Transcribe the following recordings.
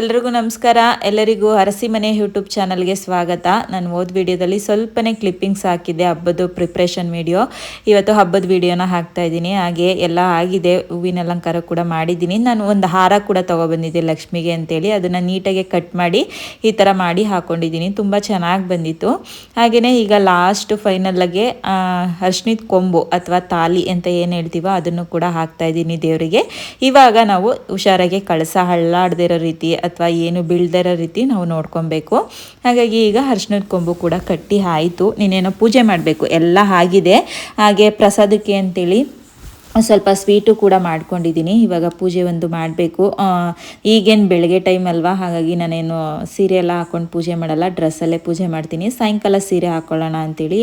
ಎಲ್ರಿಗೂ ನಮಸ್ಕಾರ. ಎಲ್ಲರಿಗೂ ಅರಸಿ ಮನೆ ಯೂಟ್ಯೂಬ್ ಚಾನಲ್ಗೆ ಸ್ವಾಗತ. ನಾನು ಓದ್ ವಿಡಿಯೋದಲ್ಲಿ ಸ್ವಲ್ಪನೇ ಕ್ಲಿಪ್ಪಿಂಗ್ಸ್ ಹಾಕಿದ್ದೆ, ಹಬ್ಬದ ಪ್ರಿಪ್ರೇಷನ್ ವಿಡಿಯೋ. ಇವತ್ತು ಹಬ್ಬದ ವಿಡಿಯೋನ ಹಾಕ್ತಾ ಇದ್ದೀನಿ. ಹಾಗೆ ಎಲ್ಲ ಆಗಿದೆ, ಹೂವಿನ ಅಲಂಕಾರ ಕೂಡ ಮಾಡಿದ್ದೀನಿ. ನಾನು ಒಂದು ಹಾರ ಕೂಡ ತೊಗೊಬಂದಿದ್ದೆ ಲಕ್ಷ್ಮಿಗೆ ಅಂತೇಳಿ. ಅದನ್ನು ನೀಟಾಗಿ ಕಟ್ ಮಾಡಿ ಈ ಥರ ಮಾಡಿ ಹಾಕ್ಕೊಂಡಿದ್ದೀನಿ ತುಂಬ ಚೆನ್ನಾಗಿ ಬಂದಿತ್ತು. ಹಾಗೆಯೇ ಈಗ ಲಾಸ್ಟ್ ಫೈನಲ್ಲಾಗೆ ಅರ್ಶಿನಿದ ಕೊಂಬು ಅಥವಾ ತಾಲಿ ಅಂತ ಏನು ಹೇಳ್ತೀವೋ ಅದನ್ನು ಕೂಡ ಹಾಕ್ತಾ ಇದ್ದೀನಿ ದೇವರಿಗೆ. ಇವಾಗ ನಾವು ಹುಷಾರಾಗಿ ಕಳಸ, ಹಳ್ಳಾಡದಿರೋ ರೀತಿ ಅಥವಾ ಏನು ಬೀಳ್ದಿರೋ ರೀತಿ ನಾವು ನೋಡ್ಕೊಬೇಕು. ಹಾಗಾಗಿ ಈಗ ಅರ್ಶಿನದ ಕೊಂಬು ಕೂಡ ಕಟ್ಟಿ ಆಯಿತು. ನೀನೇನೋ ಪೂಜೆ ಮಾಡಬೇಕು. ಎಲ್ಲ ಆಗಿದೆ. ಹಾಗೆ ಪ್ರಸಾದಕ್ಕೆ ಅಂತೇಳಿ ಸ್ವಲ್ಪ ಸ್ವೀಟು ಕೂಡ ಮಾಡ್ಕೊಂಡಿದ್ದೀನಿ. ಇವಾಗ ಪೂಜೆ ಒಂದು ಮಾಡಬೇಕು. ಈಗೇನು ಬೆಳಗ್ಗೆ ಟೈಮ್ ಅಲ್ವಾ? ಹಾಗಾಗಿ ನಾನೇನು ಸೀರೆ ಎಲ್ಲ ಹಾಕೊಂಡು ಪೂಜೆ ಮಾಡಲ್ಲ. ಡ್ರೆಸ್ಸಲ್ಲೇ ಪೂಜೆ ಮಾಡ್ತೀನಿ. ಸಾಯಂಕಾಲ ಸೀರೆ ಹಾಕ್ಕೊಳ್ಳೋಣ ಅಂತೇಳಿ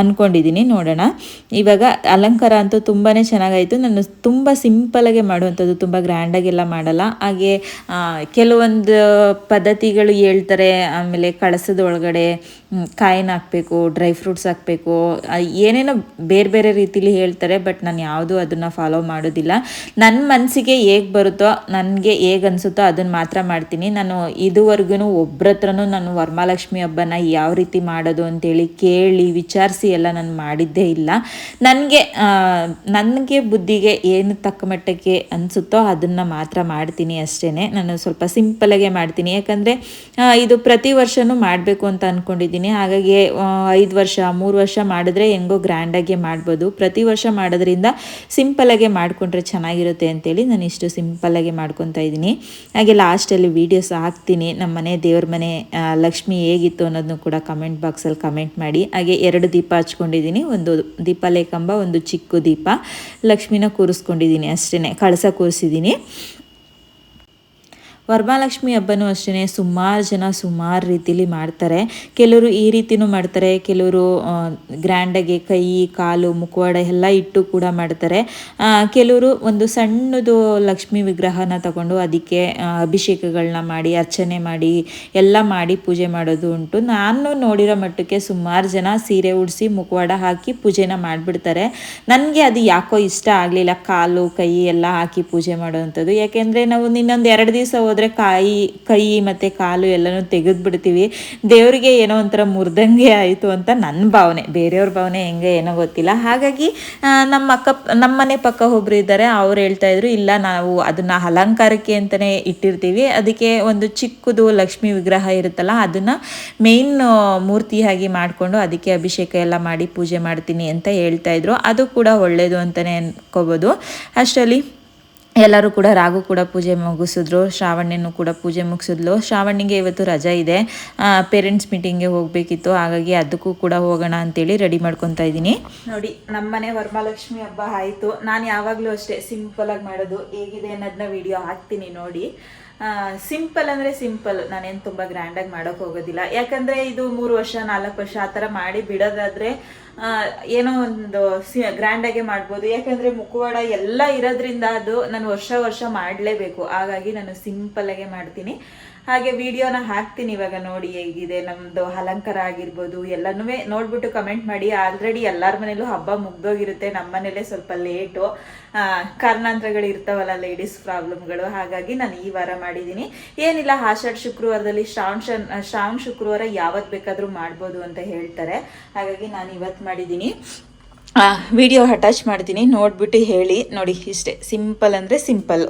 ಅಂದ್ಕೊಂಡಿದ್ದೀನಿ ನೋಡೋಣ. ಇವಾಗ ಅಲಂಕಾರ ಅಂತೂ ತುಂಬಾ ಚೆನ್ನಾಗಾಯಿತು. ನಾನು ತುಂಬ ಸಿಂಪಲಾಗೆ ಮಾಡುವಂಥದ್ದು ತುಂಬ ಗ್ರ್ಯಾಂಡಾಗೆಲ್ಲ ಮಾಡಲ್ಲ. ಹಾಗೆ ಕೆಲವೊಂದು ಪದ್ಧತಿಗಳು ಹೇಳ್ತಾರೆ. ಆಮೇಲೆ ಕಳಸದ ಒಳಗಡೆ ಮ್, ಕಾಯಿನ ಹಾಕಬೇಕು ಡ್ರೈ ಫ್ರೂಟ್ಸ್ ಹಾಕಬೇಕು ಏನೇನೋ ಬೇರೆ ಬೇರೆ ರೀತಿಲಿ ಹೇಳ್ತಾರೆ ಬಟ್ ನಾನು ಯಾವುದೂ ಅದನ್ನು ಫಾಲೋ ಮಾಡೋದಿಲ್ಲ. ನನ್ನ ಮನಸ್ಸಿಗೆ ಹೇಗೆ ಬರುತ್ತೋ, ನನಗೆ ಹೇಗೆ ಅನಿಸುತ್ತೋ ಅದನ್ನು ಮಾತ್ರ ಮಾಡ್ತೀನಿ. ನಾನು ಇದುವರೆಗೂ ಒಬ್ಬರ ಹತ್ರನೂ ನಾನು ವರಮಹಾಲಕ್ಷ್ಮಿ ಹಬ್ಬನ ಯಾವ ರೀತಿ ಮಾಡೋದು ಅಂತೇಳಿ ಕೇಳಿ, ವಿಚಾರಿಸಿ ಎಲ್ಲ ನಾನು ಮಾಡಿದ್ದೇ ಇಲ್ಲ. ನನಗೆ ನನಗೆ ಬುದ್ಧಿಗೆ ಏನು ತಕ್ಕ ಮಟ್ಟಕ್ಕೆ ಅನಿಸುತ್ತೋ ಅದನ್ನು ಮಾತ್ರ ಮಾಡ್ತೀನಿ ಅಷ್ಟೇ ನಾನು ಸ್ವಲ್ಪ ಸಿಂಪಲಾಗೆ ಮಾಡ್ತೀನಿ. ಯಾಕಂದರೆ ಇದು ಪ್ರತಿ ವರ್ಷವೂ ಮಾಡಬೇಕು ಅಂತ ಅಂದ್ಕೊಂಡಿದ್ದೀನಿ ಹಾಗಾಗಿ ಐದು ವರ್ಷ, ಮೂರು ವರ್ಷ ಮಾಡಿದ್ರೆ ಹೆಂಗೋ ಗ್ರ್ಯಾಂಡಾಗೆ ಮಾಡ್ಬೋದು. ಪ್ರತಿ ವರ್ಷ ಮಾಡೋದ್ರಿಂದ ಸಿಂಪಲಾಗೆ ಮಾಡಿಕೊಂಡ್ರೆ ಚೆನ್ನಾಗಿರುತ್ತೆ ಅಂತೇಳಿ ನಾನು ಇಷ್ಟು ಸಿಂಪಲ್ಲಾಗೆ ಮಾಡ್ಕೊತಾ ಇದ್ದೀನಿ. ಹಾಗೆ ಲಾಸ್ಟಲ್ಲಿ ವೀಡಿಯೋಸ್ ಹಾಕ್ತೀನಿ. ನಮ್ಮ ಮನೆ ದೇವ್ರ ಮನೆ ಲಕ್ಷ್ಮಿ ಹೇಗಿತ್ತು ಅನ್ನೋದನ್ನು ಕೂಡ ಕಮೆಂಟ್ ಬಾಕ್ಸಲ್ಲಿ ಕಮೆಂಟ್ ಮಾಡಿ. ಹಾಗೆ ಎರಡು ದೀಪ ಹಚ್ಕೊಂಡಿದ್ದೀನಿ. ಒಂದು ದೀಪ ಲೇಖಂಬ ಒಂದು ಚಿಕ್ಕ ದೀಪ. ಲಕ್ಷ್ಮಿನ ಕೂರಿಸ್ಕೊಂಡಿದ್ದೀನಿ ಅಷ್ಟೇ ಕಳಸ ಕೂರಿಸಿದ್ದೀನಿ. ವರಮಹಾಲಕ್ಷ್ಮಿ ಹಬ್ಬನೂ ಅಷ್ಟೇ ಸುಮಾರು ಜನ ಸುಮಾರು ರೀತಿಲಿ ಮಾಡ್ತಾರೆ. ಕೆಲವರು ಈ ರೀತಿನೂ ಮಾಡ್ತಾರೆ. ಕೆಲವರು ಗ್ರ್ಯಾಂಡಾಗಿ ಕೈ, ಕಾಲು, ಮುಖವಾಡ ಎಲ್ಲ ಇಟ್ಟು ಕೂಡ ಮಾಡ್ತಾರೆ. ಕೆಲವರು ಒಂದು ಸಣ್ಣದು ಲಕ್ಷ್ಮಿ ವಿಗ್ರಹನ ತಗೊಂಡು ಅದಕ್ಕೆ ಅಭಿಷೇಕಗಳನ್ನ ಮಾಡಿ, ಅರ್ಚನೆ ಮಾಡಿ, ಎಲ್ಲ ಮಾಡಿ ಪೂಜೆ ಮಾಡೋದು ಉಂಟು. ನಾನು ನೋಡಿರೋ ಮಟ್ಟಕ್ಕೆ ಸುಮಾರು ಜನ ಸೀರೆ ಉಡಿಸಿ, ಮುಖವಾಡ ಹಾಕಿ ಪೂಜೆನ ಮಾಡಿಬಿಡ್ತಾರೆ. ನನಗೆ ಅದು ಯಾಕೋ ಇಷ್ಟ ಆಗಲಿಲ್ಲ. ಕಾಲು, ಕೈ ಎಲ್ಲ ಹಾಕಿ ಪೂಜೆ ಮಾಡೋವಂಥದ್ದು ಯಾಕೆಂದರೆ ನಾವು ಇನ್ನೊಂದು ಎರಡು ದಿವಸ ಹೋದರೆ ಕಾಯಿ, ಕೈ ಮತ್ತು ಕಾಲು ಎಲ್ಲನೂ ತೆಗೆದುಬಿಡ್ತೀವಿ. ದೇವರಿಗೆ ಏನೋ ಒಂಥರ ಮುರ್ದಂಗೆ ಆಯಿತು ಅಂತ ನನ್ನ ಭಾವನೆ. ಬೇರೆಯವ್ರ ಭಾವನೆ ಹೆಂಗೆ ಏನೋ ಗೊತ್ತಿಲ್ಲ. ಹಾಗಾಗಿ ನಮ್ಮ ಅಕ್ಕ, ನಮ್ಮ ಮನೆ ಪಕ್ಕ ಒಬ್ಬರು ಇದ್ದಾರೆ. ಅವ್ರು ಹೇಳ್ತಾ ಇದ್ರು, ಇಲ್ಲ, ನಾವು ಅದನ್ನ ಅಲಂಕಾರಕ್ಕೆ ಅಂತಲೇ ಇಟ್ಟಿರ್ತೀವಿ. ಅದಕ್ಕೆ ಒಂದು ಚಿಕ್ಕದು ಲಕ್ಷ್ಮಿ ವಿಗ್ರಹ ಇರುತ್ತಲ್ಲ, ಅದನ್ನು ಮೇಯ್ನ್ ಮೂರ್ತಿಯಾಗಿ ಮಾಡಿಕೊಂಡು ಅದಕ್ಕೆ ಅಭಿಷೇಕ ಎಲ್ಲ ಮಾಡಿ ಪೂಜೆ ಮಾಡ್ತೀನಿ ಅಂತ ಹೇಳ್ತಾ ಇದ್ರು. ಅದು ಕೂಡ ಒಳ್ಳೆಯದು ಅಂತಲೇ ಅನ್ಕೋಬೋದು. ಅಷ್ಟರಲ್ಲಿ ಎಲ್ಲರೂ ಕೂಡ ರಾಗು ಕೂಡ ಪೂಜೆ ಮುಗಿಸಿದ್ರು, ಶ್ರಾವಣ್ಯನು ಕೂಡ ಪೂಜೆ ಮುಗಿಸಿದ್ಲು. ಶ್ರಾವಣಿಗೆ ಇವತ್ತು ರಜಾ ಇದೆ. ಪೇರೆಂಟ್ಸ್ ಮೀಟಿಂಗ್ಗೆ ಹೋಗಬೇಕಿತ್ತು. ಹಾಗಾಗಿ ಅದಕ್ಕೂ ಕೂಡ ಹೋಗೋಣ ಅಂತೇಳಿ ರೆಡಿ ಮಾಡ್ಕೊತಾ ಇದ್ದೀನಿ. ನೋಡಿ ನಮ್ಮನೆ ವರಮಹಾಲಕ್ಷ್ಮಿ ಹಬ್ಬ ಆಯಿತು. ನಾನು ಯಾವಾಗಲೂ ಅಷ್ಟೇ ಸಿಂಪಲಾಗಿ ಮಾಡೋದು ಹೇಗಿದೆ ಅನ್ನೋದನ್ನ ವಿಡಿಯೋ ಹಾಕ್ತೀನಿ ನೋಡಿ. ಸಿಂಪಲ್ ಅಂದರೆ ಸಿಂಪಲ್ ನಾನೇನು ತುಂಬ ಗ್ರ್ಯಾಂಡಾಗಿ ಮಾಡೋಕೆ ಹೋಗೋದಿಲ್ಲ. ಯಾಕಂದರೆ ಇದು ಮೂರು ವರ್ಷ, ನಾಲ್ಕು ವರ್ಷ ಆ ಥರ ಮಾಡಿ ಬಿಡೋದಾದರೆ ಏನೋ ಒಂದು ಸಿ ಗ್ರ್ಯಾಂಡಾಗೆ ಮಾಡ್ಬೋದು. ಯಾಕಂದರೆ ಮುಖವಾಡ ಎಲ್ಲ ಇರೋದ್ರಿಂದ ಅದು ನಾನು ವರ್ಷ ವರ್ಷ ಮಾಡಲೇಬೇಕು. ಹಾಗಾಗಿ ನಾನು ಸಿಂಪಲ್ಲಾಗೆ ಮಾಡ್ತೀನಿ. ಹಾಗೆ ವಿಡಿಯೋನ ಹಾಕ್ತೀನಿ ಇವಾಗ ನೋಡಿ, ಹೇಗಿದೆ ನಮ್ಮದು ಅಲಂಕಾರ ಆಗಿರ್ಬೋದು ಎಲ್ಲನೂ ನೋಡ್ಬಿಟ್ಟು ಕಮೆಂಟ್ ಮಾಡಿ. ಆಲ್ರೆಡಿ ಎಲ್ಲರ ಮನೇಲೂ ಹಬ್ಬ ಮುಗ್ದೋಗಿರುತ್ತೆ ನಮ್ಮ ಮನೇಲೇ ಸ್ವಲ್ಪ ಲೇಟು ಕಾರಣಾಂತರಗಳು ಇರ್ತಾವಲ್ಲ ಲೇಡೀಸ್ ಪ್ರಾಬ್ಲಮ್ಗಳು, ಹಾಗಾಗಿ ನಾನು ಈ ವಾರ ಮಾಡಿದ್ದೀನಿ ಏನಿಲ್ಲ ಆಷಾಢ ಶುಕ್ರವಾರದಲ್ಲಿ ಶ್ರಾವಣ ಶ್ರಾವಣ ಶುಕ್ರವಾರ ಯಾವತ್ತು ಬೇಕಾದರೂ ಮಾಡ್ಬೋದು ಅಂತ ಹೇಳ್ತಾರೆ. ಹಾಗಾಗಿ ನಾನು ಇವತ್ತು ಮಾಡಿದ್ದೀನಿ ವಿಡಿಯೋ ಅಟ್ಯಾಚ್ ಮಾಡ್ತೀನಿ, ನೋಡ್ಬಿಟ್ಟು ಹೇಳಿ. ನೋಡಿ, ಇಷ್ಟೇ. ಸಿಂಪಲ್ ಅಂದರೆ ಸಿಂಪಲ್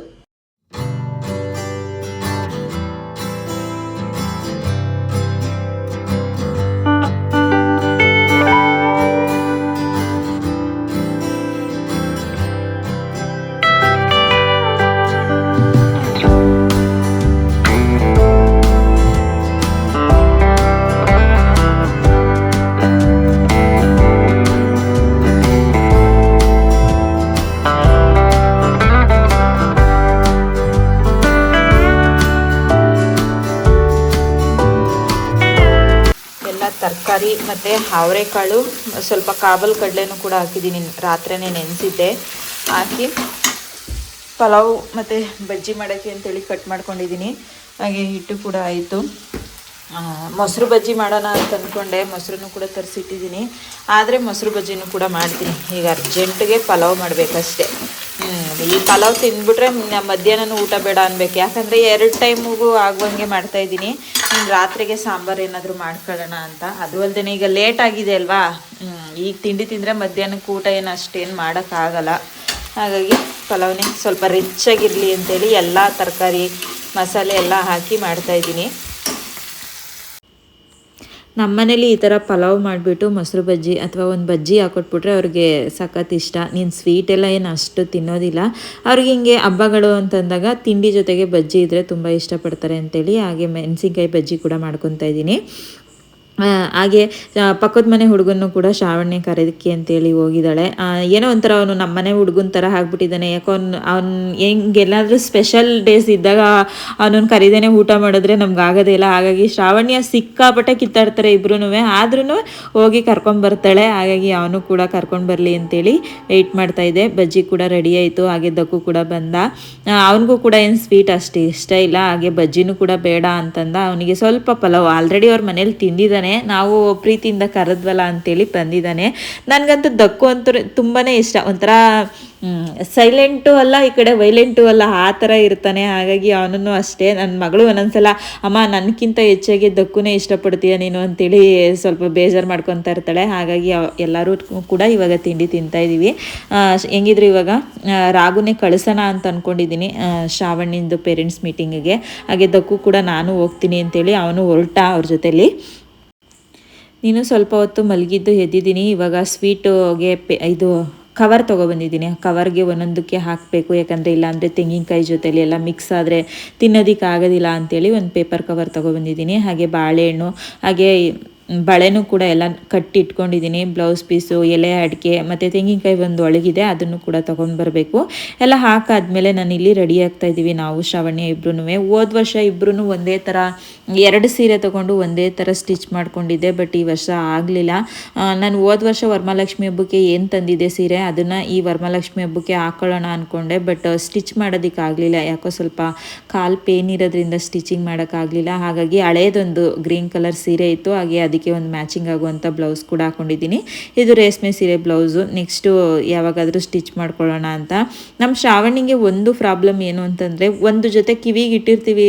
ತರಕಾರಿ ಮತ್ತು ಅವರೆಕಾಳು ಸ್ವಲ್ಪ ಕಾಬಲ್ ಕಡಲೆನೂ ಕೂಡ ಹಾಕಿದ್ದೀನಿ. ರಾತ್ರಿನೇ ನೆನೆಸಿದ್ದೆ. ಹಾಕಿ ಪಲಾವ್ ಮತ್ತು ಬಜ್ಜಿ ಮಾಡೋಕ್ಕೆ ಅಂತೇಳಿ ಕಟ್ ಮಾಡ್ಕೊಂಡಿದ್ದೀನಿ. ಹಾಗೆ ಹಿಟ್ಟು ಕೂಡ ಆಯಿತು. ಮೊಸರು ಬಜ್ಜಿ ಮಾಡೋಣ ಅಂತ ಅಂದ್ಕೊಂಡೆ. ಮೊಸರನ್ನು ಕೂಡ ತರಿಸಿಟ್ಟಿದ್ದೀನಿ. ಆದರೆ ಮೊಸರು ಬಜ್ಜಿನೂ ಕೂಡ ಮಾಡ್ತೀನಿ. ಈಗ ಅರ್ಜೆಂಟಿಗೆ ಪಲಾವ್ ಮಾಡಬೇಕಷ್ಟೇ. ಈ ಪಲಾವ್ ತಿಂದ್ಬಿಟ್ರೆ ಮಧ್ಯಾಹ್ನನೂ ಮಧ್ಯಾಹ್ನ ಊಟ ಬೇಡ ಅನ್ಬೇಕು. ಯಾಕಂದರೆ ಎರಡು ಟೈಮಿಗೂ ಆಗುವಂಗೆ ಮಾಡ್ತಾ ಇನ್ನು ರಾತ್ರಿಗೆ ಸಾಂಬಾರು ಏನಾದರೂ ಮಾಡ್ಕೊಳ್ಳೋಣ ಅಂತ. ಅದು ಅಲ್ಲದೆ ಈಗ ಲೇಟ್ ಆಗಿದೆ ಅಲ್ವಾ? ಈಗ ತಿಂಡಿ ತಿಂದರೆ ಮಧ್ಯಾಹ್ನಕ್ಕೆ ಊಟ ಏನು ಅಷ್ಟೇನು ಮಾಡೋಕ್ಕಾಗಲ್ಲ. ಹಾಗಾಗಿ ಪಲಾವ್ನೇ ಸ್ವಲ್ಪ ರಿಚ್ ಆಗಿರಲಿ ಅಂತೇಳಿ ಎಲ್ಲ ತರಕಾರಿ, ಮಸಾಲೆ ಎಲ್ಲ ಹಾಕಿ ಮಾಡ್ತಾಯಿದ್ದೀನಿ ನಮ್ಮನೇಲಿ ಈ ಥರ ಪಲಾವ್ ಮಾಡಿಬಿಟ್ಟು ಮೊಸರು ಬಜ್ಜಿ ಅಥವಾ ಒಂದು ಬಜ್ಜಿ ಹಾಕೊಟ್ಬಿಟ್ರೆ ಅವ್ರಿಗೆ ಸಖತ್ ಇಷ್ಟ. ನೀನು ಸ್ವೀಟ್ ಎಲ್ಲ ಏನು ಅಷ್ಟು ತಿನ್ನೋದಿಲ್ಲ. ಅವ್ರಿಗೆ ಹಿಂಗೆ ಹಬ್ಬಗಳು ಅಂತಂದಾಗ ತಿಂಡಿ ಜೊತೆಗೆ ಬಜ್ಜಿ ಇದ್ದರೆ ತುಂಬ ಇಷ್ಟಪಡ್ತಾರೆ ಅಂತೇಳಿ ಹಾಗೆ ಮೆಣಸಿನ್ಕಾಯಿ ಬಜ್ಜಿ ಕೂಡ ಮಾಡ್ಕೊತಾ ಇದ್ದೀನಿ. ಹಾಗೆ ಪಕ್ಕದ ಮನೆ ಹುಡುಗನ್ನು ಕೂಡ ಶ್ರಾವಣ್ಯ ಕರೆದಕ್ಕೆ ಅಂತೇಳಿ ಹೋಗಿದ್ದಾಳೆ. ಏನೋ ಒಂಥರ ಅವನು ನಮ್ಮನೆ ಹುಡುಗನ ಥರ ಆಗ್ಬಿಟ್ಟಿದ್ದಾನೆ. ಯಾಕೋ ಅವ್ನು ಅವ್ನು ಹೆಂಗೆಲ್ಲಾದರೂ ಸ್ಪೆಷಲ್ ಡೇಸ್ ಇದ್ದಾಗ ಅವನನ್ನು ಕರೀದೇನೆ ಊಟ ಮಾಡಿದ್ರೆ ನಮ್ಗೆ ಆಗೋದೇ ಇಲ್ಲ. ಹಾಗಾಗಿ ಶ್ರಾವಣ್ಯ ಸಿಕ್ಕಾಪಟ್ಟೆ ಕಿತ್ತಾಡ್ತಾರೆ ಇಬ್ರೂ ಆದ್ರೂ ಹೋಗಿ ಕರ್ಕೊಂಬರ್ತಾಳೆ ಹಾಗಾಗಿ ಅವನು ಕೂಡ ಕರ್ಕೊಂಡು ಬರಲಿ ಅಂತೇಳಿ ವೆಯ್ಟ್ ಮಾಡ್ತಾ ಇದ್ದೆ ಬಜ್ಜಿ ಕೂಡ ರೆಡಿ ಆಯಿತು. ಹಾಗೆ ದಕ್ಕು ಕೂಡ ಬಂದ. ಅವನಿಗೂ ಕೂಡ ಏನು ಸ್ವೀಟ್ ಅಷ್ಟು, ಇಷ್ಟ ಇಲ್ಲ. ಹಾಗೆ ಬಜ್ಜಿನೂ ಕೂಡ ಬೇಡ ಅಂತಂದ. ಅವನಿಗೆ ಸ್ವಲ್ಪ ಪಲಾವ್. ಆಲ್ರೆಡಿ ಅವ್ರ ಮನೇಲಿ ತಿಂದಿದ್ದಾನೆ. ನಾವು ಪ್ರೀತಿಯಿಂದ ಕರೆದ್ವಲ್ಲ ಅಂತೇಳಿ ಬಂದಿದ್ದಾನೆ. ನನಗಂತೂ ದಕ್ಕು ಅಂತೂ ತುಂಬಾ ಇಷ್ಟ. ಒಂಥರ ಸೈಲೆಂಟು ಅಲ್ಲ ಈ ಕಡೆ ವೈಲೆಂಟು ಅಲ್ಲ ಆ ಥರ ಇರ್ತಾನೆ. ಹಾಗಾಗಿ ಅವನನ್ನು ಅಷ್ಟೇ. ನನ್ನ ಮಗಳು ಒಂದೊಂದ್ಸಲ ಅಮ್ಮ ನನಗಿಂತ ಹೆಚ್ಚಾಗಿ ದಕ್ಕುನೇ ಇಷ್ಟಪಡ್ತೀಯ ನೀನು? ಅಂತೇಳಿ ಸ್ವಲ್ಪ ಬೇಜಾರು ಮಾಡ್ಕೊತಾ ಇರ್ತಾಳೆ. ಹಾಗಾಗಿ ಎಲ್ಲರೂ ಕೂಡ ಇವಾಗ ತಿಂಡಿ ತಿಂತಾ ಇದ್ದೀವಿ ಆ, ಹೆಂಗಿದ್ರು ಇವಾಗ? ರಾಗುನೇ ಕಳಿಸೋಣ ಅಂತ ಅಂದ್ಕೊಂಡಿದ್ದೀನಿ ಶ್ರಾವಣಿಂದು ಪೇರೆಂಟ್ಸ್ ಮೀಟಿಂಗಿಗೆ ಹಾಗೆ ದಕ್ಕು ಕೂಡ ನಾನು ಹೋಗ್ತೀನಿ ಅಂತೇಳಿ ಅವನು ಹೊರಟ ಅವ್ರ ಜೊತೆಲಿ. ನೀನು ಸ್ವಲ್ಪ ಹೊತ್ತು ಮಲಗಿದ್ದು ಎದ್ದಿದ್ದೀನಿ. ಇವಾಗ ಸ್ವೀಟುಗೆ ಪೆ ಇದು ಕವರ್ ತೊಗೊಬಂದಿದ್ದೀನಿ ಕವರ್ಗೆ ಒಂದೊಂದಕ್ಕೆ ಹಾಕಬೇಕು. ಯಾಕಂದರೆ ಇಲ್ಲಾಂದರೆ ತೆಂಗಿನಕಾಯಿ ಜೊತೆಯಲ್ಲಿ ಎಲ್ಲ ಮಿಕ್ಸ್ ಆದರೆ ತಿನ್ನೋದಕ್ಕೆ ಆಗೋದಿಲ್ಲ ಅಂತೇಳಿ ಒಂದು ಪೇಪರ್ ಕವರ್ ತೊಗೊಬಂದಿದ್ದೀನಿ ಹಾಗೆ ಬಾಳೆಹಣ್ಣು, ಹಾಗೆ ಬಳೆನೂ ಕೂಡ ಎಲ್ಲ ಕಟ್ಟಿ ಇಟ್ಕೊಂಡಿದ್ದೀನಿ ಬ್ಲೌಸ್ ಪೀಸು, ಎಲೆ ಅಡಿಕೆ, ಮತ್ತು ತೆಂಗಿನಕಾಯಿ ಒಂದು ಒಳಗಿದೆ, ಅದನ್ನು ಕೂಡ ತೊಗೊಂಡು ಬರಬೇಕು. ಎಲ್ಲ ಹಾಕಾದ್ಮೇಲೆ ನಾನು ಇಲ್ಲಿ ರೆಡಿ ಆಗ್ತಾ ಇದ್ದೀವಿ ನಾವು, ಶ್ರಾವಣ್ಯ ಇಬ್ರು ಹೋದ ವರ್ಷ ಇಬ್ರು ಒಂದೇ ಥರ ಎರಡು ಸೀರೆ ತೊಗೊಂಡು ಒಂದೇ ಥರ ಸ್ಟಿಚ್ ಮಾಡಿಕೊಂಡಿದ್ದೆ ಬಟ್ ಈ ವರ್ಷ ಆಗಲಿಲ್ಲ. ನಾನು ಹೋದ ವರ್ಷ ವರಮಹಾಲಕ್ಷ್ಮಿ ಹಬ್ಬಕ್ಕೆ ಏನು ತಂದಿದ್ದೆ ಸೀರೆ, ಅದನ್ನು ಈ ವರಮಹಾಲಕ್ಷ್ಮಿ ಹಬ್ಬಕ್ಕೆ ಹಾಕೊಳ್ಳೋಣ ಅಂದ್ಕೊಂಡೆ ಬಟ್ ಸ್ಟಿಚ್ ಮಾಡೋದಕ್ಕೆ ಆಗಲಿಲ್ಲ. ಯಾಕೋ ಸ್ವಲ್ಪ ಕಾಲು ಪೇನ್ ಇರೋದ್ರಿಂದ ಸ್ಟಿಚಿಂಗ್ ಮಾಡೋಕ್ಕಾಗಲಿಲ್ಲ ಹಾಗಾಗಿ ಹಳೇದೊಂದು ಗ್ರೀನ್ ಕಲರ್ ಸೀರೆ ಇತ್ತು, ಹಾಗೆ ಅದಕ್ಕೆ ಒಂದು ಮ್ಯಾಚಿಂಗ್ ಆಗುವಂಥ ಬ್ಲೌಸ್ ಕೂಡ ಹಾಕೊಂಡಿದ್ದೀನಿ. ಇದು ರೇಷ್ಮೆ ಸೀರೆ ಬ್ಲೌಸು ನೆಕ್ಸ್ಟು ಯಾವಾಗಾದರೂ ಸ್ಟಿಚ್ ಮಾಡ್ಕೊಳ್ಳೋಣ ಅಂತ. ನಮ್ಮ ಶ್ರಾವಣಿಗೆ ಒಂದು ಪ್ರಾಬ್ಲಮ್ ಏನು ಅಂತಂದರೆ, ಒಂದು ಜೊತೆ ಕಿವಿಗೆ ಇಟ್ಟಿರ್ತೀವಿ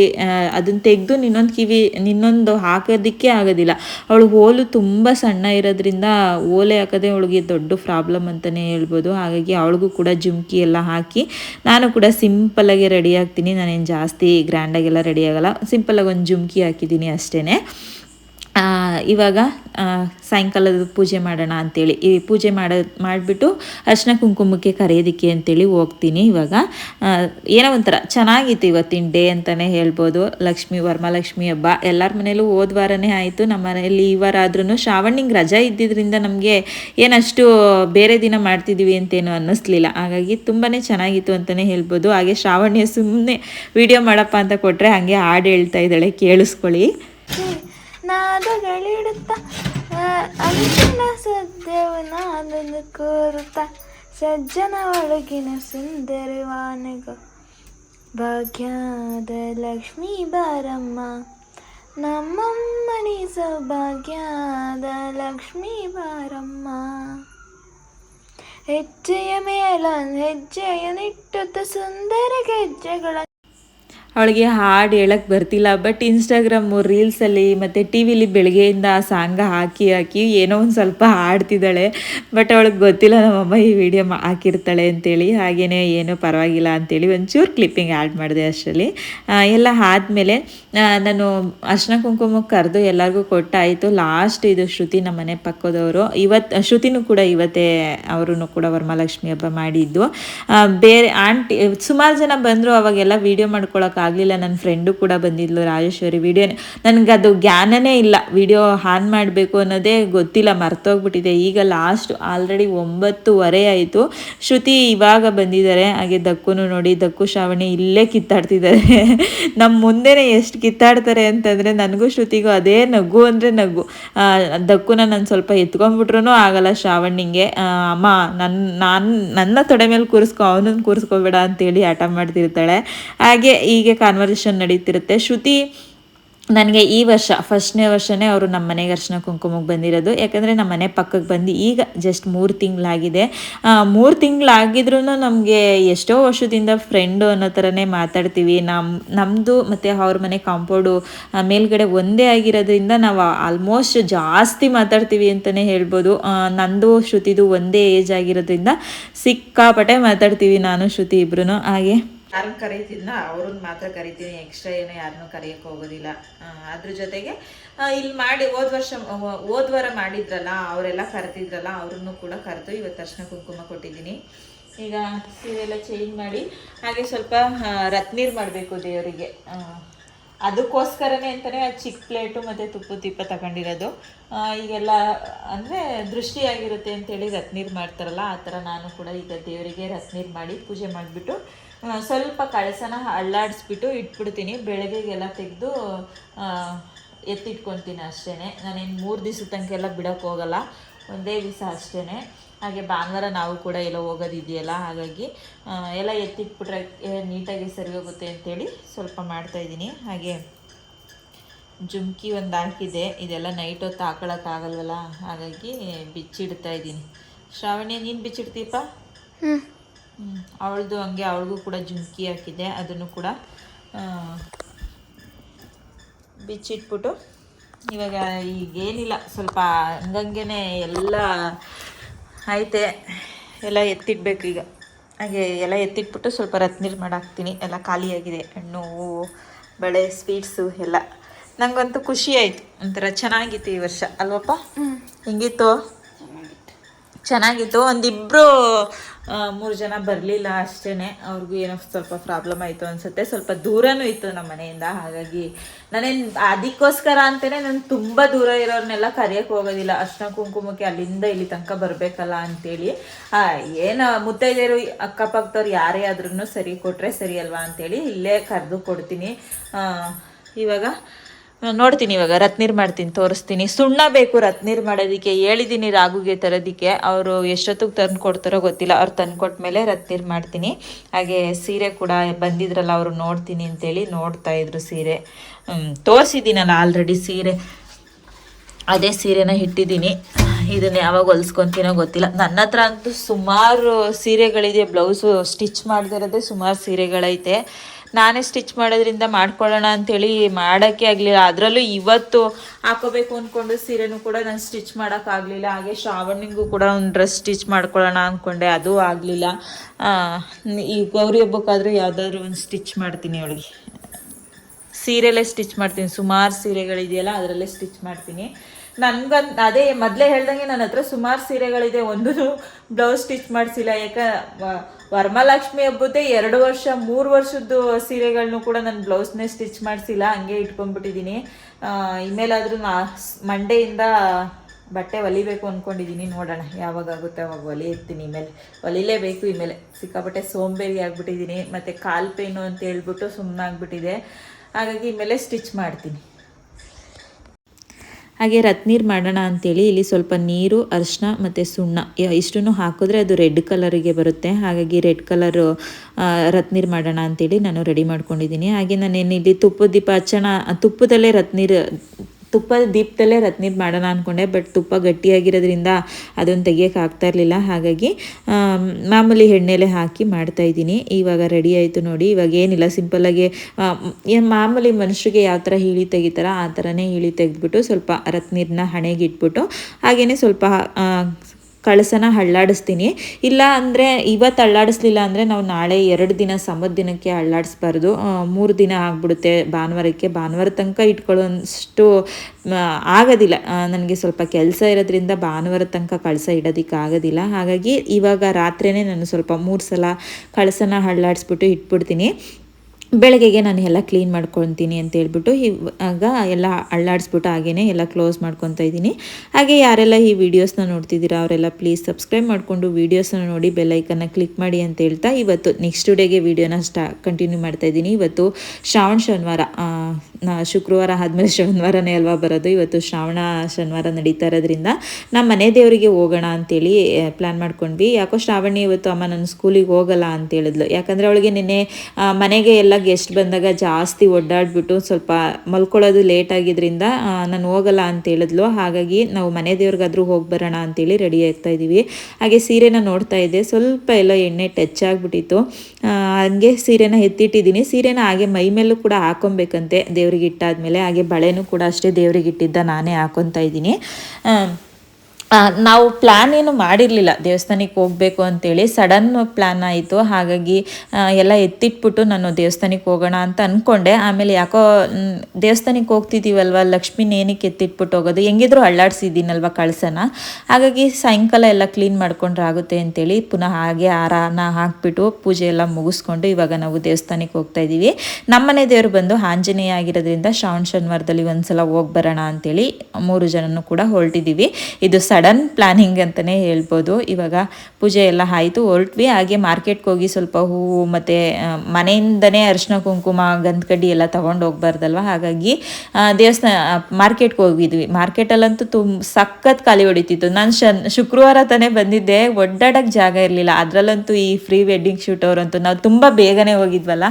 ಅದನ್ನು ತೆಗೆದು ಇನ್ನೊಂದು ಕಿವಿ ಇನ್ನೊಂದು ಹಾಕೋದಕ್ಕೆ ಆಗೋದಿಲ್ಲ. ಅವಳು ಹೋಲು ತುಂಬ ಸಣ್ಣ ಇರೋದ್ರಿಂದ ಓಲೆ ಹಾಕೋದೇ ಅವಳಿಗೆ ದೊಡ್ಡ ಪ್ರಾಬ್ಲಮ್ ಅಂತಲೇ ಹೇಳ್ಬೋದು. ಹಾಗಾಗಿ ಅವಳಿಗೂ ಕೂಡ ಜುಮ್ಕಿ ಎಲ್ಲ ಹಾಕಿ, ನಾನು ಕೂಡ ಸಿಂಪಲ್ಲಾಗಿ ರೆಡಿ ಆಗ್ತೀನಿ. ನಾನೇನು ಜಾಸ್ತಿ ಗ್ರ್ಯಾಂಡಾಗೆಲ್ಲ ರೆಡಿ ಆಗೋಲ್ಲ. ಸಿಂಪಲಾಗಿ ಒಂದು ಜುಮ್ಕಿ ಹಾಕಿದ್ದೀನಿ ಅಷ್ಟೇ ಇವಾಗ ಸಾಯಂಕಾಲದ ಪೂಜೆ ಮಾಡೋಣ ಅಂತೇಳಿ. ಈ ಪೂಜೆ ಮಾಡೋ, ಮಾಡಿಬಿಟ್ಟು ಅರ್ಶಿನ ಕುಂಕುಮಕ್ಕೆ ಕರೆಯೋದಕ್ಕೆ ಅಂತೇಳಿ ಹೋಗ್ತೀನಿ ಇವಾಗ. ಏನೋ ಒಂಥರ ಚೆನ್ನಾಗಿತ್ತು ಇವತ್ತಿನ ಡೇ ಅಂತಲೇ ಹೇಳ್ಬೋದು. ಲಕ್ಷ್ಮಿ ವರಮಹಾಲಕ್ಷ್ಮಿ ಹಬ್ಬ. ಎಲ್ಲರ ಮನೇಲೂ ಹೋದ ವಾರನೇ ಆಯಿತು. ನಮ್ಮ ಮನೆಯಲ್ಲಿ ಈ ವಾರ ಆದ್ರೂ ಶ್ರಾವಣಿಗೆ ರಜಾ ಇದ್ದಿದ್ದರಿಂದ ನಮಗೆ ಏನಷ್ಟು ಬೇರೆ ದಿನ ಮಾಡ್ತಿದ್ದೀವಿ ಅಂತೇನು ಅನ್ನಿಸ್ಲಿಲ್ಲ. ಹಾಗಾಗಿ ತುಂಬಾ ಚೆನ್ನಾಗಿತ್ತು ಅಂತಲೇ ಹೇಳ್ಬೋದು. ಹಾಗೆ ಶ್ರಾವಣಿಯ ಸುಮ್ಮನೆ ವಿಡಿಯೋ ಮಾಡಪ್ಪ ಅಂತ ಕೊಟ್ಟರೆ ಹಾಗೆ ಹಾಡು ಹೇಳ್ತಾ ಇದ್ದಾಳೆ. ಕೇಳಿಸ್ಕೊಳ್ಳಿ. ನಾದಗಳಿಡುತ್ತ ಅಂಚಿನ ಸದ್ಯವು ನಾದನ್ನು ಕೋರುತ್ತ, ಸಜ್ಜನ ಒಳಗಿನ ಸುಂದರವಾನಗ ಭಾಗ್ಯದ ಲಕ್ಷ್ಮೀ ಬಾರಮ್ಮ, ನಮ್ಮಮ್ಮನಿ ಸೌಭಾಗ್ಯದ ಲಕ್ಷ್ಮೀ ಬಾರಮ್ಮ. ಹೆಜ್ಜೆಯ ಮೇಲ, ಹೆಜ್ಜೆಯ ನಿಟ್ಟುತ್ತ ಸುಂದರ ಗೆಜ್ಜೆಗಳ ಅವಳಿಗೆ ಹಾಡು ಹೇಳಕ್ಕೆ ಬರ್ತಿಲ್ಲ ಬಟ್ ಇನ್ಸ್ಟಾಗ್ರಾಮು ರೀಲ್ಸಲ್ಲಿ ಮತ್ತು ಟಿ ವಿಲಿ ಬೆಳಗ್ಗೆಯಿಂದ ಆ ಸಾಂಗ ಹಾಕಿ ಹಾಕಿ ಏನೋ ಒಂದು ಸ್ವಲ್ಪ ಹಾಡ್ತಿದ್ದಾಳೆ ಬಟ್ ಅವಳಿಗೆ ಗೊತ್ತಿಲ್ಲ ನಮ್ಮಮ್ಮ ಈ ವಿಡಿಯೋ ಹಾಕಿರ್ತಾಳೆ ಅಂತೇಳಿ. ಹಾಗೇ ಏನೂ ಪರವಾಗಿಲ್ಲ ಅಂತೇಳಿ ಒಂಚೂರು ಕ್ಲಿಪ್ಪಿಂಗ್ ಆ್ಯಡ್ ಮಾಡಿದೆ ಅಷ್ಟರಲ್ಲಿ. ಎಲ್ಲ ಆದಮೇಲೆ ನಾನು ಅರ್ಶನ ಕುಂಕುಮಕ್ಕೆ ಕರೆದು ಎಲ್ಲರಿಗೂ ಕೊಟ್ಟಾಯಿತು. ಲಾಸ್ಟ್ ಇದು ಶ್ರುತಿ ನಮ್ಮ ಮನೆ ಪಕ್ಕದವರು. ಇವತ್ತು ಶ್ರುತಿನೂ ಕೂಡ ಇವತ್ತೇ ಅವರು ಕೂಡ ವರಮಹಾಲಕ್ಷ್ಮಿ ಹಬ್ಬ ಮಾಡಿದ್ದು. ಬೇರೆ ಆಂಟಿ, ಸುಮಾರು ಜನ ಬಂದರು, ಅವಾಗೆಲ್ಲ ವೀಡಿಯೋ ಮಾಡ್ಕೊಳಕ್ಕಾಗಲಿಲ್ಲ ನನ್ನ ಫ್ರೆಂಡು ಕೂಡ ಬಂದಿದ್ಲು ರಾಜೇಶ್ವರಿ ವಿಡಿಯೋ ನನಗೆ ಅದು ಜ್ಞಾನನೇ ಇಲ್ಲ. ವಿಡಿಯೋ ಆನ್ ಮಾಡಬೇಕು ಅನ್ನೋದೇ ಗೊತ್ತಿಲ್ಲ. ಮರ್ತೋಗ್ಬಿಟ್ಟಿದೆ. ಈಗ ಲಾಸ್ಟ್ ಆಲ್ರೆಡಿ ಒಂಬತ್ತುವರೆ ಆಯಿತು. ಶ್ರುತಿ ಇವಾಗ ಬಂದಿದ್ದಾರೆ. ಹಾಗೆ ದಕ್ಕುನು ನೋಡಿ, ದಕ್ಕು ಶ್ರಾವಣಿ ಇಲ್ಲೇ ಕಿತ್ತಾಡ್ತಿದ್ದಾರೆ. ನಮ್ಮ ಮುಂದೆನೇ ಎಷ್ಟು ಕಿತ್ತಾಡ್ತಾರೆ ಅಂತಂದರೆ ನನಗೂ ಶ್ರುತಿಗೂ ಅದೇ ನಗು ಅಂದರೆ ನಗು. ದಕ್ಕುನ ನಾನು ಸ್ವಲ್ಪ ಎತ್ಕೊಂಡ್ಬಿಟ್ರೂ ಆಗಲ್ಲ ಶ್ರಾವಣಿಗೆ ಅಮ್ಮ ನನ್ನ ನಾನು ನನ್ನ ತೊಡೆ ಮೇಲೆ ಕೂರಿಸ್ಕೊ, ಅವನನ್ನು ಕೂರಿಸ್ಕೊಬೇಡ ಅಂತೇಳಿ ಆಟ ಮಾಡ್ತಿರ್ತಾಳೆ. ಹಾಗೆ ಹೀಗೆ ಕಾನ್ವರ್ಸೇಷನ್ ನಡೀತಿರುತ್ತೆ. ಶ್ರುತಿ, ನನಗೆ ಈ ವರ್ಷ ಫಸ್ಟ್ನೇ ವರ್ಷನೇ ಅವರು ನಮ್ಮ ಮನೆಗೆ ಅರ್ಶನ ಕುಂಕುಮಕ್ಕೆ ಬಂದಿರೋದು. ಯಾಕಂದರೆ ನಮ್ಮ ಮನೆ ಪಕ್ಕಕ್ಕೆ ಬಂದು ಈಗ ಜಸ್ಟ್ ಮೂರು ತಿಂಗಳಾಗಿದೆ. ಮೂರು ತಿಂಗಳಾಗಿದ್ರೂ ನಮಗೆ ಎಷ್ಟೋ ವರ್ಷದಿಂದ ಫ್ರೆಂಡು ಅನ್ನೋ ಥರನೇ ಮಾತಾಡ್ತೀವಿ. ನಮ್ಮ ನಮ್ಮದು ಮತ್ತು ಅವ್ರ ಮನೆ ಕಾಂಪೌಂಡು ಮೇಲ್ಗಡೆ ಒಂದೇ ಆಗಿರೋದ್ರಿಂದ ನಾವು ಆಲ್ಮೋಸ್ಟ್ ಜಾಸ್ತಿ ಮಾತಾಡ್ತೀವಿ ಅಂತಲೇ ಹೇಳ್ಬೋದು. ನಂದು, ಶ್ರುತಿದು ಒಂದೇ ಏಜ್ ಆಗಿರೋದ್ರಿಂದ ಸಿಕ್ಕಾಪಟ್ಟೆ ಮಾತಾಡ್ತೀವಿ ನಾನು, ಶ್ರುತಿ ಇಬ್ರು ಹಾಗೆ? ಯಾರನ್ನ ಕರೀತಿದ್ನ, ಅವ್ರನ್ನ ಮಾತ್ರ ಕರಿತೀನಿ ಎಕ್ಸ್ಟ್ರಾ ಏನೋ ಯಾರನ್ನೂ ಕರೆಯೋಕ್ಕೆ ಹೋಗೋದಿಲ್ಲ. ಅದ್ರ ಜೊತೆಗೆ ಇಲ್ಲಿ ಮಾಡಿ, ಹೋದ ವರ್ಷ ಹೋದ ವಾರ ಮಾಡಿದ್ರಲ್ಲ, ಅವರೆಲ್ಲ ಕರೆದಿದ್ರಲ್ಲ, ಅವ್ರನ್ನು ಕೂಡ ಕರೆದು ಇವತ್ತು ಅರ್ಶನ ಕುಂಕುಮ ಕೊಟ್ಟಿದ್ದೀನಿ. ಈಗ ಸೀರೆ ಎಲ್ಲ ಚೇಂಜ್ ಮಾಡಿ, ಹಾಗೆ ಸ್ವಲ್ಪ ರತ್ನೀರು ಮಾಡಬೇಕು ದೇವರಿಗೆ. ಅದಕ್ಕೋಸ್ಕರನೇ ಅಂತಲೇ ಚಿಕ್ಕ ಪ್ಲೇಟು ಮತ್ತು ತುಪ್ಪ ತಿಪ್ಪ ತಗೊಂಡಿರೋದು. ಈಗೆಲ್ಲ, ಅಂದರೆ ದೃಷ್ಟಿಯಾಗಿರುತ್ತೆ ಅಂತೇಳಿ ರತ್ನೀರ್ ಮಾಡ್ತಾರಲ್ಲ, ಆ ಥರ ನಾನು ಕೂಡ ಈಗ ದೇವರಿಗೆ ರತ್ನೀರ್ ಮಾಡಿ ಪೂಜೆ ಮಾಡಿಬಿಟ್ಟು ಸ್ವಲ್ಪ ಕಳಸನ ಅಳ್ಳಾಡಿಸ್ಬಿಟ್ಟು ಇಟ್ಬಿಡ್ತೀನಿ. ಬೆಳಗ್ಗೆಗೆಲ್ಲ ತೆಗೆದು ಎತ್ತಿಟ್ಕೊತೀನಿ ಅಷ್ಟೇ ನಾನೇನು ಮೂರು ದಿವಸದ ತನಕ ಎಲ್ಲ ಬಿಡೋಕ್ಕೆ ಹೋಗಲ್ಲ. ಒಂದೇ ದಿವಸ ಅಷ್ಟೇ ಹಾಗೆ ಭಾನುವಾರ ನಾವು ಕೂಡ ಎಲ್ಲ ಹೋಗೋದಿದೆಯಲ್ಲ, ಹಾಗಾಗಿ ಎಲ್ಲ ಎತ್ತಿಟ್ಬಿಟ್ರೆ ನೀಟಾಗಿ ಸರಿ ಹೋಗುತ್ತೆ ಅಂತೇಳಿ ಸ್ವಲ್ಪ ಮಾಡ್ತಾಯಿದ್ದೀನಿ ಹಾಗೆ ಜುಮ್ಕಿ ಒಂದು ಹಾಕಿದೆ. ಇದೆಲ್ಲ ನೈಟ್ ಹೊತ್ತು ಹಾಕೊಳಕ್ಕಾಗಲ್ವಲ್ಲ ಹಾಗಾಗಿ ಬಿಚ್ಚಿಡ್ತಾ ಇದ್ದೀನಿ. ಶ್ರಾವಣಿ ನೀನು ಬಿಚ್ಚಿಡ್ತೀಪ ಅವಳದು ಹಂಗೆ ಅವಳಿಗೂ ಕೂಡ ಜುಮ್ಕಿ ಹಾಕಿದೆ ಅದನ್ನು ಕೂಡ ಬಿಚ್ಚಿಟ್ಬಿಟ್ಟು ಇವಾಗ ಈಗೇನಿಲ್ಲ. ಸ್ವಲ್ಪ ಹಂಗಂಗೆ ಎಲ್ಲ ಐತೆ. ಎಲ್ಲ ಎತ್ತಿಡ್ಬೇಕು ಈಗ. ಹಾಗೆ ಎಲ್ಲ ಎತ್ತಿಟ್ಬಿಟ್ಟು ಸ್ವಲ್ಪ ರತ್ನೀರು ಮಾಡಾಕ್ತೀನಿ. ಎಲ್ಲ ಖಾಲಿಯಾಗಿದೆ. ಹಣ್ಣು ಹೂವು ಬಳೆ ಸ್ವೀಟ್ಸು ಎಲ್ಲ. ನನಗಂತೂ ಖುಷಿ ಆಯಿತು. ಒಂಥರ ಚೆನ್ನಾಗಿತ್ತು ಈ ವರ್ಷ. ಅಲ್ವಪ್ಪ? ಹಿಂಗಿತ್ತು? ಚೆನ್ನಾಗಿತ್ತು. ಒಂದಿಬ್ಬರು ಮೂರು ಜನ ಬರಲಿಲ್ಲ ಅಷ್ಟೇ ಅವ್ರಿಗೂ ಏನೋ ಸ್ವಲ್ಪ ಪ್ರಾಬ್ಲಮ್ ಆಯಿತು ಅನಿಸುತ್ತೆ. ಸ್ವಲ್ಪ ದೂರನೂ ಇತ್ತು ನಮ್ಮ ಮನೆಯಿಂದ. ಹಾಗಾಗಿ ನಾನೇನು ಅದಕ್ಕೋಸ್ಕರ ಅಂತಲೇ ನಾನು ತುಂಬ ದೂರ ಇರೋರನ್ನೆಲ್ಲ ಕರೆಯೋಕೆ ಹೋಗೋದಿಲ್ಲ. ಅರ್ಶನ ಕುಂಕುಮಕ್ಕೆ ಅಲ್ಲಿಂದ ಇಲ್ಲಿ ತನಕ ಬರಬೇಕಲ್ಲ ಅಂತೇಳಿ. ಏನು ಮುತ್ತೈದೆಯರು, ಅಕ್ಕಪಕ್ಕದವ್ರು ಯಾರೇ ಆದ್ರೂ ಸರಿ ಕೊಟ್ಟರೆ ಸರಿ ಅಲ್ವಾ ಅಂತೇಳಿ ಇಲ್ಲೇ ಕರೆದು ಕೊಡ್ತೀನಿ. ಇವಾಗ ನೋಡ್ತೀನಿ ಇವಾಗ, ರತ್ನೀರ್ ಮಾಡ್ತೀನಿ, ತೋರಿಸ್ತೀನಿ. ಸುಣ್ಣ ಬೇಕು ರತ್ನೀರ್ ಮಾಡೋದಕ್ಕೆ ಹೇಳಿದ್ದೀನಿ ರಾಗುಗೆ ತರೋದಕ್ಕೆ. ಅವರು ಎಷ್ಟೊತ್ತಿಗೆ ತಂದು ಕೊಡ್ತಾರೋ ಗೊತ್ತಿಲ್ಲ, ಅವ್ರು ತಂದು ಕೊಟ್ಮೇಲೆ ರತ್ನೀರ್ ಮಾಡ್ತೀನಿ. ಹಾಗೆ ಸೀರೆ ಕೂಡ ಬಂದಿದ್ರಲ್ಲ, ಅವರು ನೋಡ್ತೀನಿ ಅಂತೇಳಿ ನೋಡ್ತಾ ಇದ್ರು ಸೀರೆ. ತೋರಿಸಿದ್ದೀನಲ್ಲ ಆಲ್ರೆಡಿ ಸೀರೆ. ಅದೇ ಸೀರೆನ ಇಟ್ಟಿದ್ದೀನಿ. ಇದನ್ನ ಯಾವಾಗ ಹೊಲ್ಸ್ಕೊತೀನೋ ಗೊತ್ತಿಲ್ಲ. ನನ್ನ ಹತ್ರ ಅಂತೂ ಸುಮಾರು ಸೀರೆಗಳಿದೆ, ಬ್ಲೌಸು ಸ್ಟಿಚ್ ಮಾಡದಿರೋದೇ ಸುಮಾರು ಸೀರೆಗಳೈತೆ. ನಾನೇ ಸ್ಟಿಚ್ ಮಾಡೋದ್ರಿಂದ ಮಾಡ್ಕೊಳ್ಳೋಣ ಅಂಥೇಳಿ ಮಾಡೋಕ್ಕೆ ಆಗಲಿಲ್ಲ. ಅದರಲ್ಲೂ ಇವತ್ತು ಹಾಕೋಬೇಕು ಅಂದ್ಕೊಂಡು ಸೀರೆನೂ ಕೂಡ ನಾನು ಸ್ಟಿಚ್ ಮಾಡೋಕ್ಕಾಗಲಿಲ್ಲ ಹಾಗೆ ಶ್ರಾವಣಿಗೂ ಕೂಡ ಒಂದು ಡ್ರೆಸ್ ಸ್ಟಿಚ್ ಮಾಡ್ಕೊಳ್ಳೋಣ ಅಂದ್ಕೊಂಡೆ ಅದು ಆಗಲಿಲ್ಲ. ಈ ಗೌರಿ ಹಬ್ಬಕ್ಕಾದರೂ ಯಾವುದಾದ್ರೂ ಒಂದು ಸ್ಟಿಚ್ ಮಾಡ್ತೀನಿ ಅವಳಿಗೆ. ಸೀರೆಲೇ ಸ್ಟಿಚ್ ಮಾಡ್ತೀನಿ. ಸುಮಾರು ಸೀರೆಗಳಿದೆಯಲ್ಲ, ಅದರಲ್ಲೇ ಸ್ಟಿಚ್ ಮಾಡ್ತೀನಿ. ನನ್ಗನ್ ಅದೇ ಮೊದಲೇ ಹೇಳ್ದಂಗೆ ನನ್ನ ಹತ್ರ ಸುಮಾರು ಸೀರೆಗಳಿದೆ. ಒಂದು ಬ್ಲೌಸ್ ಸ್ಟಿಚ್ ಮಾಡಿಸಿಲ್ಲ. ಯಾಕ ವರಮಹಾಲಕ್ಷ್ಮಿ ಹಬ್ಬದ್ದೇ ಎರಡು ವರ್ಷ, ಮೂರು ವರ್ಷದ್ದು ಸೀರೆಗಳನ್ನೂ ಕೂಡ ನಾನು ಬ್ಲೌಸ್ನೇ ಸ್ಟಿಚ್ ಮಾಡಿಸಿಲ್ಲ. ಹಂಗೆ ಇಟ್ಕೊಂಡ್ಬಿಟ್ಟಿದ್ದೀನಿ ಇನ್ಮೇಲಾದರೂ ನಾ ಮಂಡೆಯಿಂದ ಬಟ್ಟೆ ಹೊಲಿಬೇಕು ಅಂದ್ಕೊಂಡಿದ್ದೀನಿ ನೋಡೋಣ ಯಾವಾಗ ಆಗುತ್ತೆ ಅವಾಗ ಹೊಲಿಯಿರ್ತೀನಿ ಇಮೇಲೆ. ಹೊಲಿಲೇಬೇಕು ಇಮೇಲೆ. ಸಿಕ್ಕಾಪಟ್ಟೆ ಸೋಂಬೇರಿ ಆಗಿಬಿಟ್ಟಿದ್ದೀನಿ ಮತ್ತು ಕಾಲು ಪೇನು ಅಂತ ಹೇಳ್ಬಿಟ್ಟು ಸುಮ್ಮನೆ ಆಗ್ಬಿಟ್ಟಿದೆ ಹಾಗಾಗಿ ಇಮೇಲೆ ಸ್ಟಿಚ್ ಮಾಡ್ತೀನಿ. ಹಾಗೆ ರತ್ನೀರ್ ಮಾಡೋಣ ಅಂತೇಳಿ ಇಲ್ಲಿ ಸ್ವಲ್ಪ ನೀರು ಅರಿಶಿನ ಮತ್ತು ಸುಣ್ಣ. ಇಷ್ಟನ್ನು ಹಾಕಿದ್ರೆ ಅದು ರೆಡ್ ಕಲರಿಗೆ ಬರುತ್ತೆ. ಹಾಗಾಗಿ ರೆಡ್ ಕಲರು ರತ್ನೀರ್ ಮಾಡೋಣ ಅಂತೇಳಿ ನಾನು ರೆಡಿ ಮಾಡ್ಕೊಂಡಿದ್ದೀನಿ. ಹಾಗೆ ನಾನು ಇಲ್ಲಿ ತುಪ್ಪದ ದೀಪ ಹಚ್ಚೋಣ ತುಪ್ಪದಲ್ಲೇ ರತ್ನೀರ್ ತುಪ್ಪದ ದೀಪದಲ್ಲೇ ರತ್ನಿದ್ ಮಾಡೋಣ ಅಂದ್ಕೊಂಡೆ ಬಟ್ ತುಪ್ಪ ಗಟ್ಟಿಯಾಗಿರೋದ್ರಿಂದ ಅದನ್ನು ತೆಗಿಯೋಕೆ ಆಗ್ತಾ ಇರಲಿಲ್ಲ. ಹಾಗಾಗಿ ಮಾಮೂಲಿ ಎಣ್ಣೆಲೆ ಹಾಕಿ ಮಾಡ್ತಾ ಇದ್ದೀನಿ. ಇವಾಗ ರೆಡಿ ಆಯಿತು ನೋಡಿ. ಇವಾಗ ಏನಿಲ್ಲ ಸಿಂಪಲ್ಲಾಗಿ ಮಾಮೂಲಿ ಮನುಷ್ಯರಿಗೆ ಯಾವ ಥರ ಹೀಳಿ ತೆಗಿತಾರ, ಆ ಥರನೇ ಹೀಳಿ ತೆಗೆದ್ಬಿಟ್ಟು ಸ್ವಲ್ಪ ರತ್ನೀರನ್ನ ಹಣೆಗೆ ಇಟ್ಬಿಟ್ಟು ಹಾಗೆಯೇ ಸ್ವಲ್ಪ ಕಳಸನ ಹಳ್ಳಾಡಿಸ್ತೀನಿ ಇಲ್ಲ ಅಂದರೆ ಇವತ್ತು ಅಳ್ಳಾಡಿಸ್ಲಿಲ್ಲ ಅಂದರೆ ನಾವು ನಾಳೆ ಎರಡು ದಿನ ಸಮದ ದಿನಕ್ಕೆ ಅಳ್ಳಾಡಿಸ್ಬಾರ್ದು. ಮೂರು ದಿನ ಆಗ್ಬಿಡುತ್ತೆ ಭಾನುವಾರಕ್ಕೆ. ಭಾನುವಾರ ತನಕ ಇಟ್ಕೊಳ್ಳೋಷ್ಟು ಆಗೋದಿಲ್ಲ. ನನಗೆ ಸ್ವಲ್ಪ ಕೆಲಸ ಇರೋದ್ರಿಂದ ಭಾನುವಾರ ತನಕ ಕಳಸ ಇಡೋದಕ್ಕೆ ಆಗೋದಿಲ್ಲ. ಹಾಗಾಗಿ ಇವಾಗ ರಾತ್ರಿಯೇ ನಾನು ಸ್ವಲ್ಪ ಮೂರು ಸಲ ಕಳಸನ ಹಳ್ಳಾಡಿಸ್ಬಿಟ್ಟು ಇಟ್ಬಿಡ್ತೀನಿ. ಬೆಳಗ್ಗೆಗೆ ನಾನು ಎಲ್ಲ ಕ್ಲೀನ್ ಮಾಡ್ಕೊತೀನಿ ಅಂತ ಹೇಳ್ಬಿಟ್ಟು ಇವಾಗ ಎಲ್ಲ ಅಳ್ಳಾಡಿಸ್ಬಿಟ್ಟು ಹಾಗೇ ಎಲ್ಲ ಕ್ಲೋಸ್ ಮಾಡ್ಕೊತಾ ಇದ್ದೀನಿ. ಹಾಗೆ ಯಾರೆಲ್ಲ ಈ ವಿಡಿಯೋಸ್ನ ನೋಡ್ತಿದ್ದೀರಾ ಅವರೆಲ್ಲ ಪ್ಲೀಸ್ ಸಬ್ಸ್ಕ್ರೈಬ್ ಮಾಡಿಕೊಂಡು ವೀಡಿಯೋಸ್ನ ನೋಡಿ ಬೆಲ್ಲೈಕನ್ನ ಕ್ಲಿಕ್ ಮಾಡಿ ಅಂತ ಹೇಳ್ತಾ ಇವತ್ತು ನೆಕ್ಸ್ಟ್ ಡೇಗೆ ವೀಡಿಯೋನ ಸ್ಟಾ, ಕಂಟಿನ್ಯೂ ಮಾಡ್ತಾ ಇದ್ದೀನಿ. ಇವತ್ತು ಶ್ರಾವಣ ಶನಿವಾರ ಶುಕ್ರವಾರ ಆದಮೇಲೆ ಶನಿವಾರನೇ ಅಲ್ವಾ ಬರೋದು. ಇವತ್ತು ಶ್ರಾವಣ ಶನಿವಾರ ನಡೀತಾ ಇರೋದ್ರಿಂದ ನಮ್ಮ ಮನೆ ದೇವರಿಗೆ ಹೋಗೋಣ ಅಂತೇಳಿ ಪ್ಲ್ಯಾನ್ ಮಾಡ್ಕೊಂಡ್ವಿ. ಯಾಕೋ ಶ್ರಾವಣಿ ಇವತ್ತು ಅಮ್ಮ ನನ್ನ ಸ್ಕೂಲಿಗೆ ಹೋಗಲ್ಲ ಅಂತ ಹೇಳಿದ್ಲು. ಯಾಕಂದರೆ ಅವಳಿಗೆ ನಿನ್ನೆ ಮನೆಗೆ ಎಲ್ಲ ಗೆಸ್ಟ್ ಬಂದಾಗ ಜಾಸ್ತಿ ಒಡ್ಡಾಡ್ಬಿಟ್ಟು ಸ್ವಲ್ಪ ಮಲ್ಕೊಳ್ಳೋದು ಲೇಟ್ ಆಗಿದ್ದರಿಂದ ನಾನು ಹೋಗಲ್ಲ ಅಂತ ಹೇಳಿದ್ಲು. ಹಾಗಾಗಿ ನಾವು ಮನೆ ದೇವ್ರಿಗಾದ್ರೂ ಹೋಗಿ ಬರೋಣ ಅಂತೇಳಿ ರೆಡಿ ಆಗ್ತಾ ಇದ್ದೀವಿ. ಹಾಗೆ ಸೀರೆನ ನೋಡ್ತಾ ಇದ್ದೆ. ಸ್ವಲ್ಪ ಎಲ್ಲ ಎಣ್ಣೆ ಟಚ್ ಆಗಿಬಿಟ್ಟಿತ್ತು. ಹಂಗೆ ಸೀರೆನ ಎತ್ತಿಟ್ಟಿದ್ದೀನಿ. ಸೀರೆನ ಹಾಗೆ ಮೈ ಮೇಲೂ ಕೂಡ ಹಾಕೊಬೇಕಂತೆ ದೇವ್ರಿಗೆ ಇಟ್ಟಾದ್ಮೇಲೆ. ಹಾಗೆ ಬಳೆನೂ ಕೂಡ ಅಷ್ಟೇ ದೇವ್ರಿಗೆ ಇಟ್ಟಿದ್ದ ನಾನೇ ಹಾಕೊತಾ ಇದ್ದೀನಿ. ನಾವು ಪ್ಲ್ಯಾನ್ ಏನು ಮಾಡಿರಲಿಲ್ಲ. ದೇವಸ್ಥಾನಕ್ಕೆ ಹೋಗಬೇಕು ಅಂತೇಳಿ ಸಡನ್ ಪ್ಲ್ಯಾನ್ ಆಯಿತು. ಹಾಗಾಗಿ ಎಲ್ಲ ಎತ್ತಿಟ್ಬಿಟ್ಟು ನಾನು ದೇವಸ್ಥಾನಕ್ಕೆ ಹೋಗೋಣ ಅಂತ ಅಂದ್ಕೊಂಡೆ ಆಮೇಲೆ ಯಾಕೋ ದೇವಸ್ಥಾನಕ್ಕೆ ಹೋಗ್ತಿದ್ದೀವಲ್ವ ಲಕ್ಷ್ಮೀನ ಏನಕ್ಕೆ ಎತ್ತಿಟ್ಬಿಟ್ಟು ಹೋಗೋದು? ಹೆಂಗಿದ್ರು ಅಳ್ಳಾಡ್ಸಿದ್ದೀನಲ್ವ ಕಳ್ಸೋಣ ಹಾಗಾಗಿ ಸಾಯಂಕಾಲ ಎಲ್ಲ ಕ್ಲೀನ್ ಮಾಡ್ಕೊಂಡ್ರೆ ಆಗುತ್ತೆ ಅಂತೇಳಿ ಪುನಃ ಹಾಗೆ ಆರಾನ ಹಾಕ್ಬಿಟ್ಟು ಪೂಜೆ ಎಲ್ಲ ಮುಗಿಸ್ಕೊಂಡು ಇವಾಗ ನಾವು ದೇವಸ್ಥಾನಕ್ಕೆ ಹೋಗ್ತಾ ಇದ್ದೀವಿ. ನಮ್ಮನೆ ದೇವರು ಬಂದು ಆಂಜನೇಯ ಆಗಿರೋದ್ರಿಂದ ಶ್ರಾವಣ ಶನಿವಾರದಲ್ಲಿ ಒಂದ್ಸಲ ಹೋಗಿ ಬರೋಣ ಅಂತೇಳಿ ಮೂರು ಜನನು ಕೂಡ ಹೊರಟಿದ್ದೀವಿ. ಇದು ಸಡನ್ ಪ್ಲಾನಿಂಗ್ ಅಂತಲೇ ಹೇಳ್ಬೋದು. ಇವಾಗ ಪೂಜೆ ಎಲ್ಲ ಆಯಿತು, ಹೊರಟ್ವಿ. ಹಾಗೆ ಮಾರ್ಕೆಟ್ಗೆ ಹೋಗಿ ಸ್ವಲ್ಪ ಹೂವು ಮತ್ತು ಮನೆಯಿಂದನೇ ಅರಿಶಿನ ಕುಂಕುಮ ಗಂಧಕಡ್ಡಿ ಎಲ್ಲ ತೊಗೊಂಡು ಹೋಗ್ಬಾರ್ದಲ್ವ? ಹಾಗಾಗಿ ದೇವಸ್ಥಾನ ಮಾರ್ಕೆಟ್ಗೆ ಹೋಗಿದ್ವಿ. ಮಾರ್ಕೆಟಲ್ಲಂತೂ ತುಂಬ ಸಖತ್ ಖಾಲಿ ಹೊಡಿತಿತ್ತು. ನಾನು ಶನ್, ಶುಕ್ರವಾರ ತಾನೇ ಬಂದಿದ್ದೆ. ಒಡ್ಡಾಡಕ್ಕೆ ಜಾಗ ಇರಲಿಲ್ಲ. ಅದರಲ್ಲಂತೂ ಈ ಫ್ರೀ ವೆಡ್ಡಿಂಗ್ ಶೂಟ್ ಅವರಂತೂ ನಾವು ತುಂಬ ಬೇಗನೆ ಹೋಗಿದ್ವಲ್ಲ.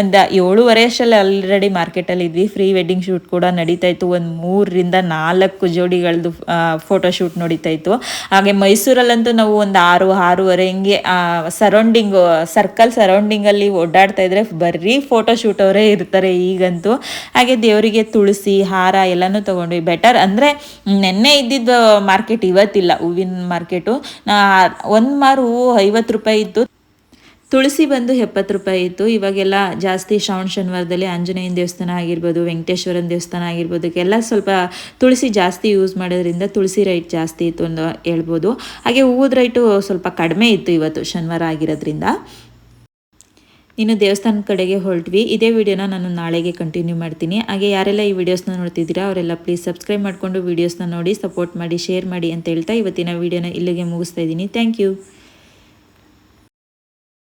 ಒಂದು ಏಳುವರೆ ಅಷ್ಟರಲ್ಲಿ ಆಲ್ರೆಡಿ ಮಾರ್ಕೆಟಲ್ಲಿ ಇದ್ವಿ. ಫ್ರೀ ವೆಡ್ಡಿಂಗ್ ಶೂಟ್ ಕೂಡ ನಡೀತಾ ಇತ್ತು. ಒಂದು ಮೂರರಿಂದ ನಾಲ್ಕು ಜೋಡಿಗಳದ್ದು ಫೋಟೋ ಶೂಟ್ ನಡೀತಾ ಇತ್ತು. ಹಾಗೆ ಮೈಸೂರಲ್ಲಂತೂ ನಾವು ಒಂದು ಆರು, ಆರೂವರೆ ಹಿಂಗೆ ಸರೌಂಡಿಂಗು ಸರ್ಕಲ್ ಸರೌಂಡಿಂಗಲ್ಲಿ ಓಡಾಡ್ತಾ ಇದ್ರೆ ಬರೀ ಫೋಟೋ ಶೂಟ್ ಅವರೇ ಇರ್ತಾರೆ ಈಗಂತೂ. ಹಾಗೆ ದೇವರಿಗೆ ತುಳಸಿ, ಹಾರ ಎಲ್ಲನೂ ತೊಗೊಂಡ್ವಿ. ಬೆಟರ್ ಅಂದರೆ ನೆನ್ನೆ ಇದ್ದಿದ್ದು ಮಾರ್ಕೆಟ್ ಇವತ್ತಿಲ್ಲ, ಹೂವಿನ ಮಾರ್ಕೆಟು ಒಂದು ಮಾರು ಹೂವು ಐವತ್ತು ರೂಪಾಯಿ ಇತ್ತು. ತುಳಸಿ ಬಂದು ಎಪ್ಪತ್ತು ರೂಪಾಯಿ ಇತ್ತು. ಇವಾಗೆಲ್ಲ ಜಾಸ್ತಿ ಶ್ರಾವಣ, ಶನಿವಾರದಲ್ಲಿ ಆಂಜನೇಯನ ದೇವಸ್ಥಾನ ಆಗಿರ್ಬೋದು, ವೆಂಕಟೇಶ್ವರನ ದೇವಸ್ಥಾನ ಆಗಿರ್ಬೋದು ಎಲ್ಲ ಸ್ವಲ್ಪ ತುಳಸಿ ಜಾಸ್ತಿ ಯೂಸ್ ಮಾಡೋದ್ರಿಂದ ತುಳಸಿ ರೈಟ್ ಜಾಸ್ತಿ ಇತ್ತು ಅಂತ ಹೇಳ್ಬೋದು. ಹಾಗೆ ಹೂವುದ ರೈಟು ಸ್ವಲ್ಪ ಕಡಿಮೆ ಇತ್ತು ಇವತ್ತು ಶನಿವಾರ ಆಗಿರೋದ್ರಿಂದ. ಇನ್ನು ದೇವಸ್ಥಾನದ ಕಡೆಗೆ ಹೊರಟ್ವಿ. ಇದೇ ವಿಡಿಯೋನ ನಾನು ನಾಳೆಗೆ ಕಂಟಿನ್ಯೂ ಮಾಡ್ತೀನಿ. ಹಾಗೆ ಯಾರೆಲ್ಲ ಈ ವಿಡಿಯೋಸ್ನ ನೋಡ್ತಿದ್ದೀರಾ, ಅವರೆಲ್ಲ ಪ್ಲೀಸ್ ಸಬ್ಸ್ಕ್ರೈಬ್ ಮಾಡಿಕೊಂಡು ವೀಡಿಯೋಸ್ನ ನೋಡಿ ಸಪೋರ್ಟ್ ಮಾಡಿ ಶೇರ್ ಮಾಡಿ ಅಂತ ಹೇಳ್ತಾ ಇವತ್ತಿನ ವಿಡಿಯೋನ ಇಲ್ಲಿಗೆ ಮುಗಿಸ್ತಾ ಇದ್ದೀನಿ. Thank you